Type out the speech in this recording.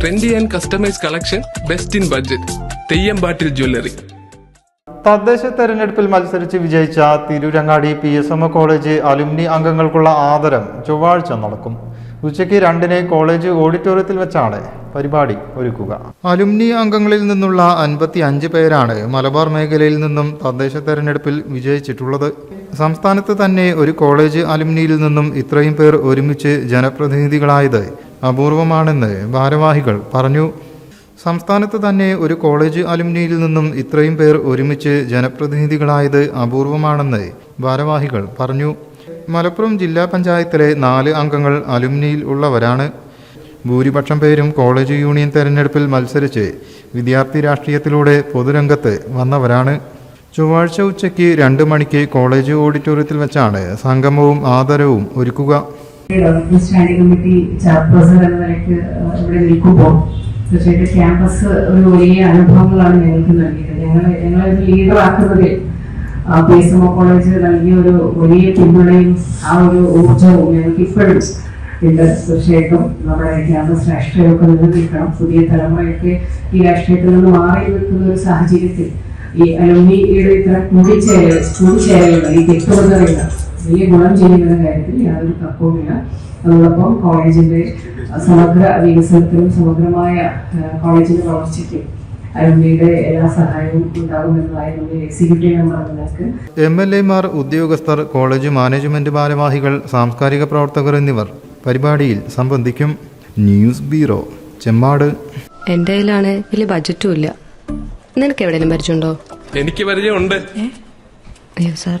Trendy and customise collection best in budget തെയ്യമ്പാട്ടിൽ jewellery തദ്ദേശ തെരഞ്ഞെടുപ്പിൽ മത്സരിച്ച് വിജയിച്ച Tirurangadi P S M college alumni അംഗങ്ങൾക്കുള്ള ആദരം ചൊവ്വാഴ്ച നടക്കും. ഉച്ചയ്ക്ക് രണ്ടിന് കോളേജ് ഓഡിറ്റോറിയത്തിൽ വെച്ചാണ് പരിപാടി ഒരുക്കുക. അലുമിനി അംഗങ്ങളിൽ നിന്നുള്ള അൻപത്തി അഞ്ച് പേരാണ് മലബാർ മേഖലയിൽ നിന്നും തദ്ദേശ തെരഞ്ഞെടുപ്പിൽ വിജയിച്ചിട്ടുള്ളത്. സംസ്ഥാനത്ത് തന്നെ ഒരു കോളേജ് അലുമിനിയിൽ നിന്നും ഇത്രയും പേർ ഒരുമിച്ച് ജനപ്രതിനിധികളായത് അപൂർവമാണെന്ന് ഭാരവാഹികൾ പറഞ്ഞു. സംസ്ഥാനത്ത് തന്നെ ഒരു കോളേജ് അലുമിനിയിൽ നിന്നും ഇത്രയും പേർ ഒരുമിച്ച് ജനപ്രതിനിധികളായത് അപൂർവമാണെന്ന് ഭാരവാഹികൾ പറഞ്ഞു. മലപ്പുറം ജില്ലാ പഞ്ചായത്തിലെ നാല് അംഗങ്ങൾ അലുമിനിയിൽ ഉള്ളവരാണ്. ഭൂരിപക്ഷം പേരും കോളേജ് യൂണിയൻ തെരഞ്ഞെടുപ്പിൽ മത്സരിച്ച് വിദ്യാർത്ഥി രാഷ്ട്രീയത്തിലൂടെ പൊതുരംഗത്ത് വന്നവരാണ്. ചൊവ്വാഴ്ച ഉച്ചയ്ക്ക് രണ്ട് മണിക്ക് കോളേജ് ഓഡിറ്റോറിയത്തിൽ വെച്ചാണ് സംഗമവും ആദരവും ഒരുക്കുക. സ്റ്റാൻഡിംഗ് കമ്മിറ്റി ചെയർപേഴ്സൺ എന്ന നിലയ്ക്ക് ഇവിടെ നിൽക്കുമ്പോൾ തീർച്ചയായിട്ടും ക്യാമ്പസ് ഒരു വലിയ അനുഭവങ്ങളാണ് ഞങ്ങൾക്ക് നൽകിയത്. ഞങ്ങൾ ഞങ്ങളെ ഒരു leader ആക്കുന്നതിൽ P S M O college നൽകിയ ഒരു വലിയ പിന്തുണയും ആ ഒരു ഊർജവും ഞങ്ങൾക്ക് ഇപ്പോഴും ഉണ്ട്. തീർച്ചയായിട്ടും നമ്മുടെ ക്യാമ്പസ് രാഷ്ട്രീയമൊക്കെ നിലനിൽക്കണം. പുതിയ തലമുറയൊക്കെ ഈ രാഷ്ട്രീയത്തിൽ നിന്ന് മാറി നിൽക്കുന്ന ഒരു സാഹചര്യത്തിൽ ഈ അലുമിനിയുടെ ഇത്ര കൂടിച്ചേരൽ കൂടിച്ചേരലുകൾ ഈ ഗെറ്റുഗതറുകൾ വലിയ ഗുണം ചെയ്യുന്ന കാര്യത്തിൽ യാതൊരു തർക്കവുമില്ല അതോടൊപ്പം കോളേജിന്റെ സമഗ്ര വികസനത്തിനും സമഗ്രമായ കോളേജിന്റെ വളർച്ചയ്ക്കും എം എൽ എമാർ ഉദ്യോഗസ്ഥർ കോളേജ് മാനേജ്മെന്റ് ഭാരവാഹികൾ സാംസ്കാരിക പ്രവർത്തകർ എന്നിവർ പരിപാടിയിൽ സംബന്ധിക്കും. News bureau Chemmad. എന്റെ കയ്യിലാണ് വലിയ ബജറ്റും ഇല്ല. നിനക്ക് എവിടെയെങ്കിലും പരിചയമുണ്ടോ? എനിക്ക് പരിചയമുണ്ട്. അയ്യോ സാർ.